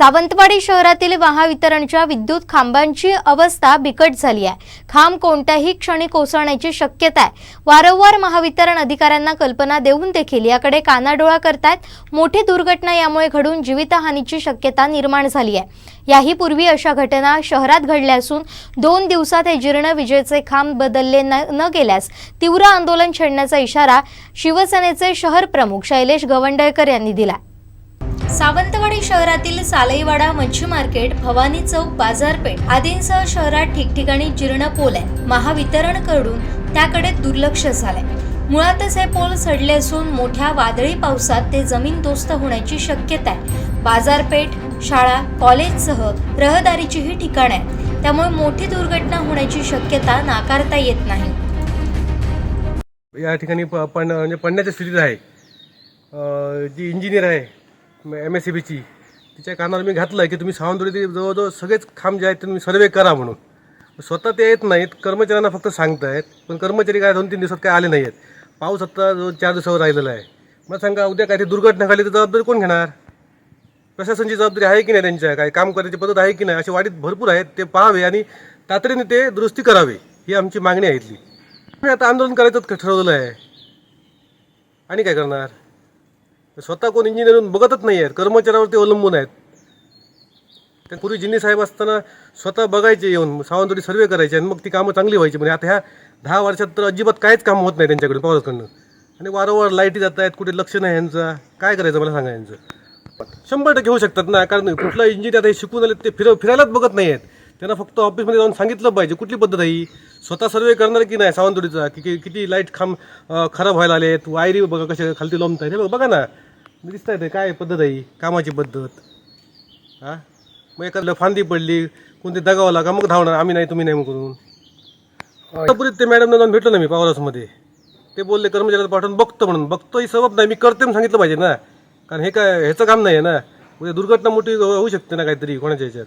सावंतवाडी शहरातील महावितरणच्या विद्युत खांबांची अवस्था बिकट झाली आहे. खांब कोणत्याही क्षणी कोसळण्याची शक्यता आहे. वारंवार महावितरण अधिकाऱ्यांना कल्पना देऊन देखील याकडे कानाडोळा करतायत. मोठी दुर्घटना यामुळे घडून जीवितहानीची शक्यता निर्माण झाली आहे. याही पूर्वी अशा घटना शहरात घडल्या असून दोन दिवसात हे जीर्ण विजेचे खांब बदलले न न गेल्यास तीव्र आंदोलन छेडण्याचा इशारा शिवसेनेचे शहर प्रमुख शैलेश गवंडळकर यांनी दिला सावंतवाडी शहरातील सालईवाडा मच्छी मार्केट भवानी चौक बाजारपेठ आदींसह शहरात ठिकठिकाणी जीर्ण पोल आहे महावितरणकडून त्याकडे दुर्लक्ष झालंय. मुळातच हे पोल सडले असून मोठ्या वादळी पावसात ते जमीनदोस्त होण्याची शक्यता आहे. बाजारपेठ शाळा कॉलेजसह रहदारीचीही ठिकाण आहेत. त्यामुळे मोठी दुर्घटना होण्याची शक्यता नाकारता येत नाही. या ठिकाणी पण म्हणजे पडण्याच्या स्थितीत आहे. जी इंजिनियर आहे एम एस सी बीची तिच्या कानावर मी घातलं की तुम्ही सावंतवाडी जवळजवळ सगळेच खांब जे आहेत ते तुम्ही सर्वे करा म्हणून. स्वतः ते येत नाहीत कर्मचाऱ्यांना फक्त सांगतायत पण कर्मचारी काय दोन तीन दिवसात काय आले नाही आहेत पाऊस आत्ता जो चार दिवसावर राहिलेला आहे. मग सांगा उद्या काय ते दुर्घटना घडली तर जबाबदारी कोण घेणार? प्रशासनची जबाबदारी आहे की नाही त्यांच्या? काय काम करायची पद्धत आहे की नाही? असे वाढीत भरपूर आहेत ते पाहावे आणि तातडीने ते दुरुस्ती करावे ही आमची मागणी आहे इथली. मी आता आंदोलन करायचं ठरवलं आहे आणि काय करणार? स्वतः कोण इंजिनियर बघतच नाही आहेत कर्मचाऱ्यावरती अवलंबून आहेत. त्या पूर्वी जिन्नी साहेब असताना स्वतः बघायचे येऊन सावंतवाडी सर्वे करायचे आणि मग ती कामं चांगली व्हायची. म्हणजे आता ह्या दहा वर्षात तर अजिबात काहीच काम होत नाही त्यांच्याकडून पावसाकडनं. आणि वारंवार लाईटी जात आहेत कुठे लक्ष नाही यांचं. काय करायचं मला सांगा यांचं. शंभर टक्के होऊ शकतात ना कारण कुठला इंजिनियर आता हे शिकून आले ते फिर फिरायलाच बघत नाही आहेत त्यांना फक्त ऑफिसमध्ये जाऊन सांगितलं पाहिजे कुठली पद्धत आहे ही? स्वतः सर्वे करणार की नाही सावंतवाडीचा? की की- किती लाइट खांब अं, खराब व्हायला आलेत? वायरी बघा कशा खालती लोंबत आहेत हे बघा बघा ना. दिसत आहे काय पद्धत आहे ही? कामाची पद्धत. हां? मग एखाद्या फांदी पडली कोणती दगावला का मग धावणार. आम्ही नाही तुम्ही नाही मग करून. आतापुरीत ते मॅडमने जाऊन भेटलो ना मी पावलासमध्ये. ते बोलले कर्मचाऱ्याला पाठवून बघतो म्हणून. बघतो ही सबब नाही मी करते म्हणून सांगितलं पाहिजे ना. कारण हे काय ह्याचं काम नाही आहे ना. उद्या दुर्घटना मोठी होऊ शकते ना काहीतरी कोणाच्या ह्याच्यात.